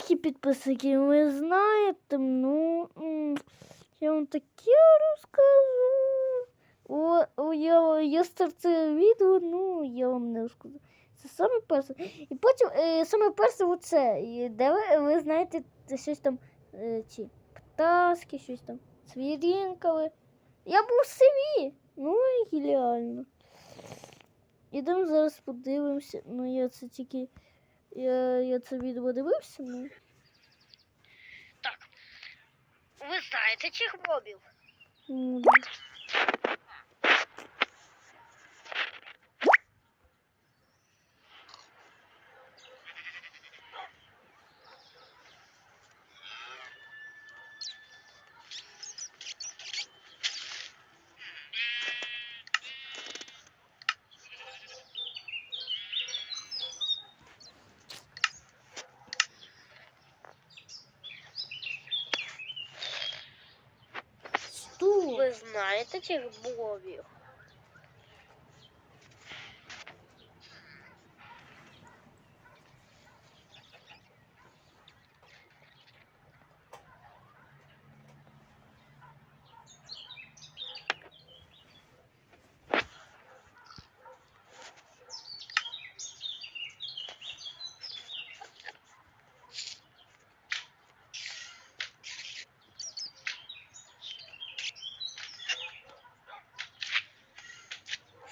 такі підписники, ви знаєте, ну я вам таке розкажу. О, о, я, я старте відео, ну я вам не розкажу. Це саме перше. І потім е, саме перше оце, де ви, ви знаєте щось там, е, ці птаски, щось там, свірінкали. Я був в. Ну і геніально. Ідемо зараз подивимося. Ну я це тільки. Я, я це відео дивився, ну. Так. Ви знаєте цих мобів? ну, знаєте цих мобів?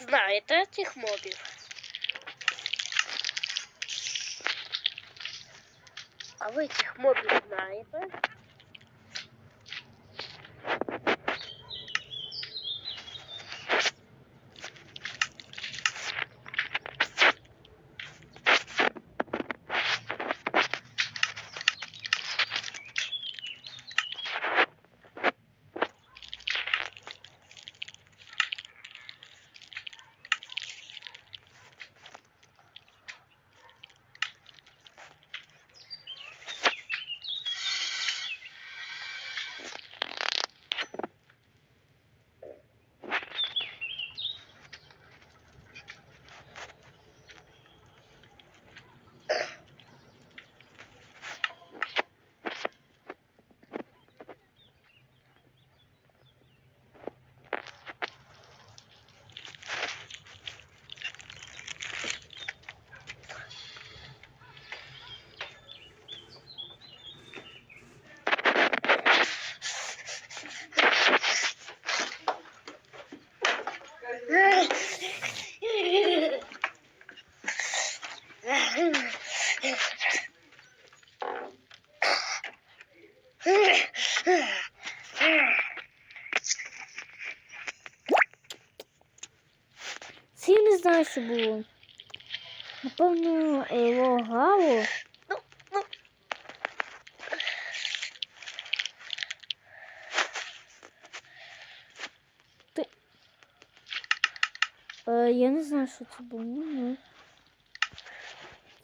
Знаєте цих мобів? А ви цих мобів знаєте? Я не знаю, що було. Напевно, лагало. Ну, ну. Е, я не знаю, що це було. Ну.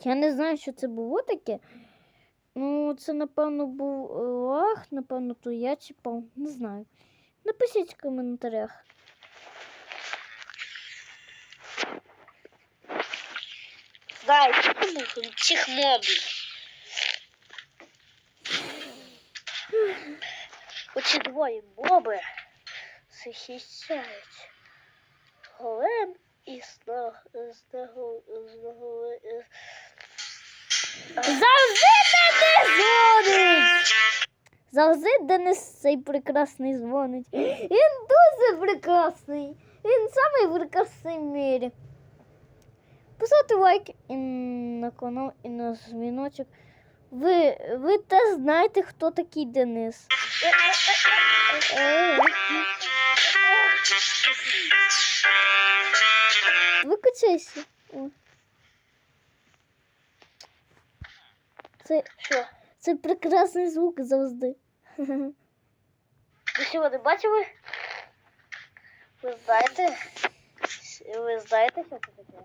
Я не знаю, що це було таке. Ну, це, напевно, був лаг, напевно, то я чіпав. Не знаю. Напишіть в коментарях. Знаєте цих мобів? Оці двоє моби захищають голем і знаго Завжди Денис дзвонить! Завжди Денис цей прекрасний дзвонить. Він дуже прекрасний. Він самий прекрасний в мірі. Поставте лайк і на канал і на дзвіночок. Ви, ви теж знаєте, хто такий Денис. Викачайся. Це, Що? це прекрасний звук завжди. Ви сьогодні бачили? Ви знаєте? Ви знаєте, що це таке?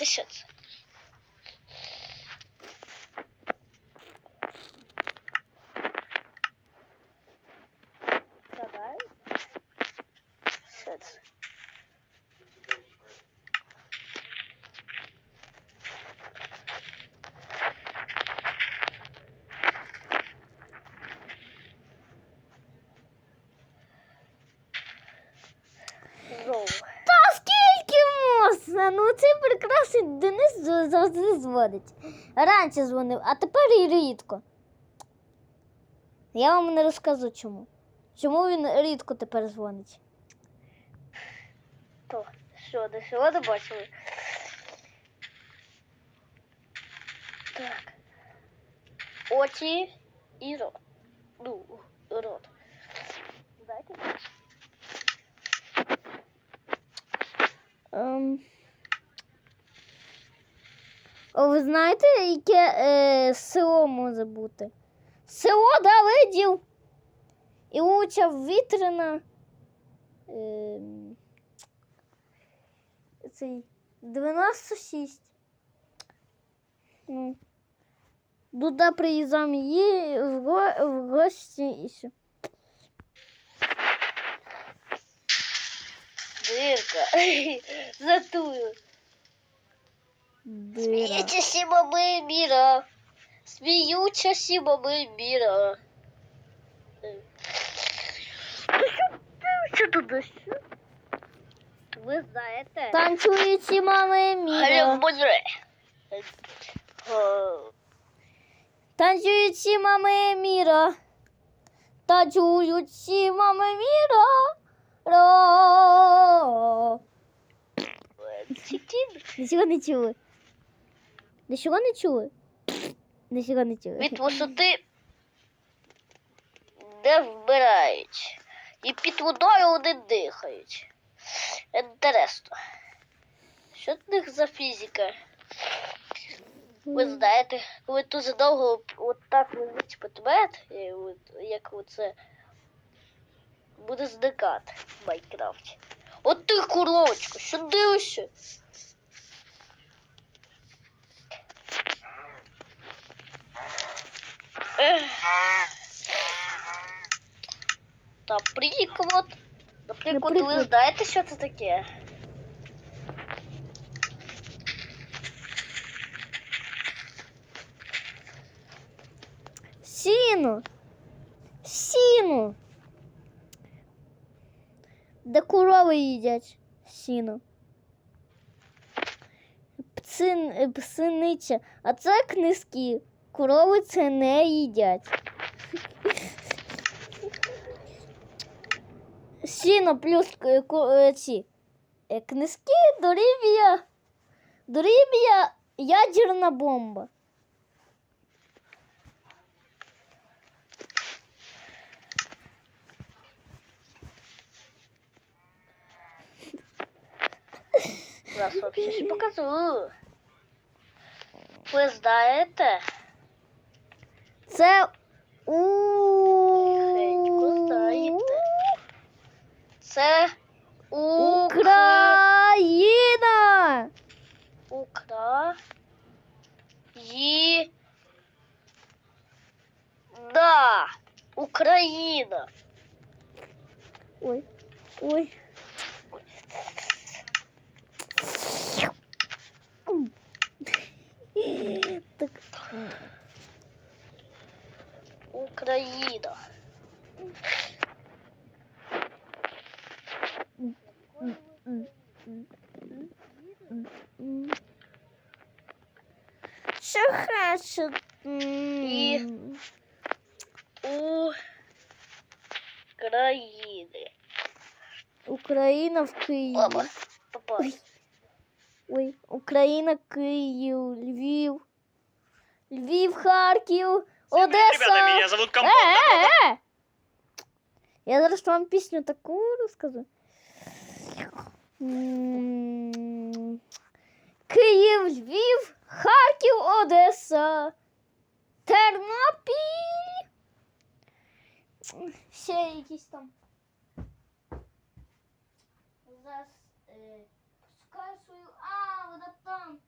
ви знаєте, що це? Давай. Що це? Знову. Та скільки можна? Ну цей прекрасний Денис завжди дзвонить. Раніше дзвонив, а тепер і рідко. Я вам не розкажу чому. Чому він рідко тепер дзвонить? То, що, до чого не бачили? Так. Очі і рот. Ну, рот. Дайте. Ем... О, ви знаєте, яке е, село може бути? Село, да, видів. І вулиця Вітрина. Ем... Цей 96. Ну. Туди приїздам її в, го- в гості і все. Дирка. Затую. Дира. Сміючися мами міра. Сміючися мами міра. Е. Що тут дощу? Ви знаєте? Танцюючі мами міра. Гальмуре. Танцюючі мами міра. Танцюючі мами міра. Ро. Нічого не чули. Нічого не чули. Нічого не чули. Від висоти не вмирають. І під водою вони дихають. Інтересно. Що в них за фізика? Ви знаєте, коли дуже довго от так лежить предмет, як оце буде зникати в Майнкрафті. От ти коробочка, що дивишся? Наприклад, наприклад, ви знаєте, що це таке? Сіно. Сіно. Де корови їдять сіно. Пцин, е, псиниця. А це книжки. Корови це не їдять. Сіно плюс е, ці е, книжки дорівнює, дорівнює ядерна бомба. Зараз вообще ще покажу. Ви знаєте? Це у Тихенько знаєте. Це Укра... Україна. Укра... Ї... Да. Україна. Ой, ой. Так, Україна. м. Що хоче? І- України. Україна в Києві. Мама, попав. Ой, Україна, Київ, Львів. Львів, Харків, Одеса. Ребята, меня зовут Компот. е, е! Я зараз вам пісню таку розкажу. Київ, Львів, Харків, Одеса, Тернопіль. ще якісь там. Зараз е, пускаю свою. А, вона там.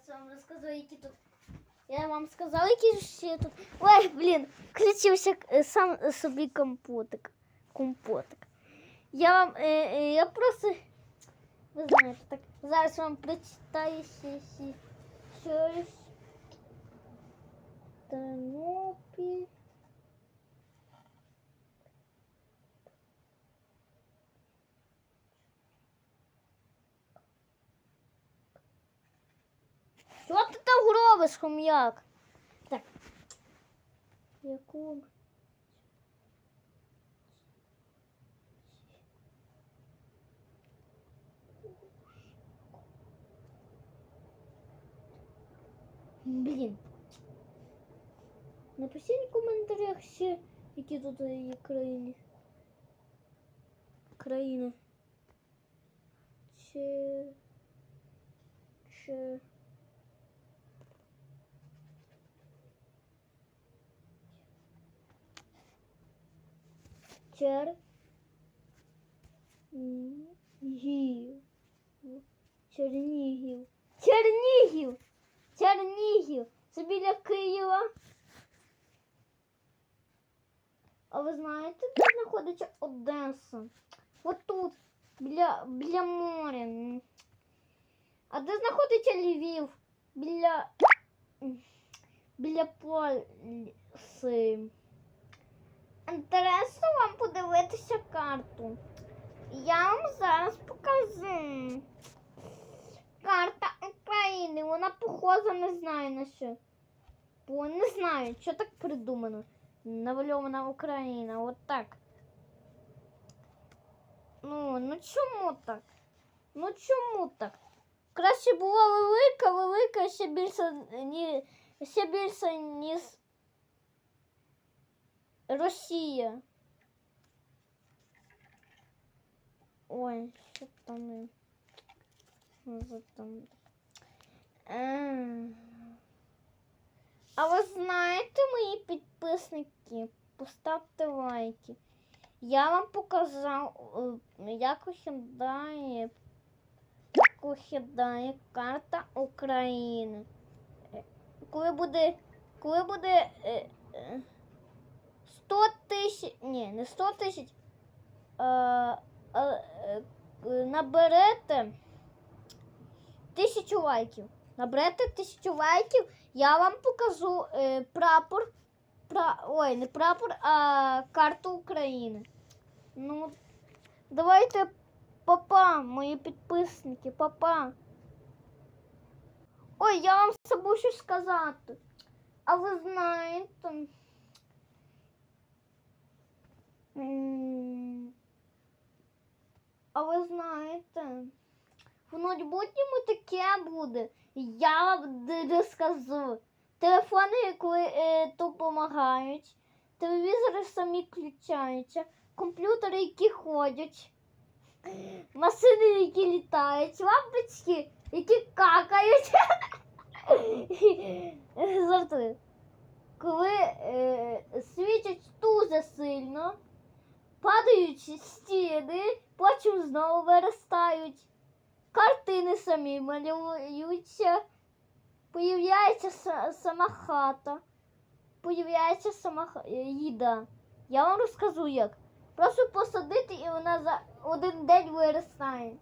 зараз я вам розкажу, які тут. Я вам сказала, які ще тут. Ой, блін, включився е, сам е, собі компотик. Компотик. Я вам. Е, е, я просто. Ви знаєте, так. Зараз вам прочитаю ще, ще, щось. Тернопіль. Що ти там робиш, хом'як? Так. Яку? Блін. Напишіть в коментарях ще, які тут є країни. Країни. Чи... Чи... Чер... Гів. Чернігів. Чернігів! Чернігів! Це біля Києва. А ви знаєте, де знаходиться Одеса? От тут, біля, біля моря. А де знаходиться Львів? Біля. Біля поліси. Інтересно вам подивитися карту. Я вам зараз покажу. Карта України. Вона похожа, не знаю на що. Бо не знаю, що так придумано. Навальована Україна. От так. Ну, ну чому так? Ну чому так? Краще була велика, велика, ще більше, ні, ще більше, ніж Росія. Ой, що там? Там? Е. А ви знаєте, мої підписники, поставте лайки. Я вам показав, е, як виглядає, як виглядає карта України. Е, Коли буде, коли буде е, 100 тисяч, ні, не 100 тисяч, а, а, е, наберете тисячу лайків. Наберете тисячу лайків, я вам покажу е, прапор. Пра... Ой, не прапор, а карту України. Ну, давайте, папа, мої підписники, папа. Ой, я вам забув щось сказати. А ви знаєте. А ви знаєте, в ноутбуці таке буде. Я вам розкажу. Телефони, е, допомагають, телевізори самі включаються, комп'ютери, які ходять, машини, які літають, лампочки, які какають. Жартую. Коли е, падають стіни, потім знову виростають. Картини самі малюються. Появляється сама хата. Появляється сама їда. Я вам розкажу як. Просто посадити і вона за один день виростає.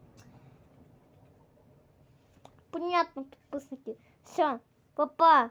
Понятно, підписники. Все, папа.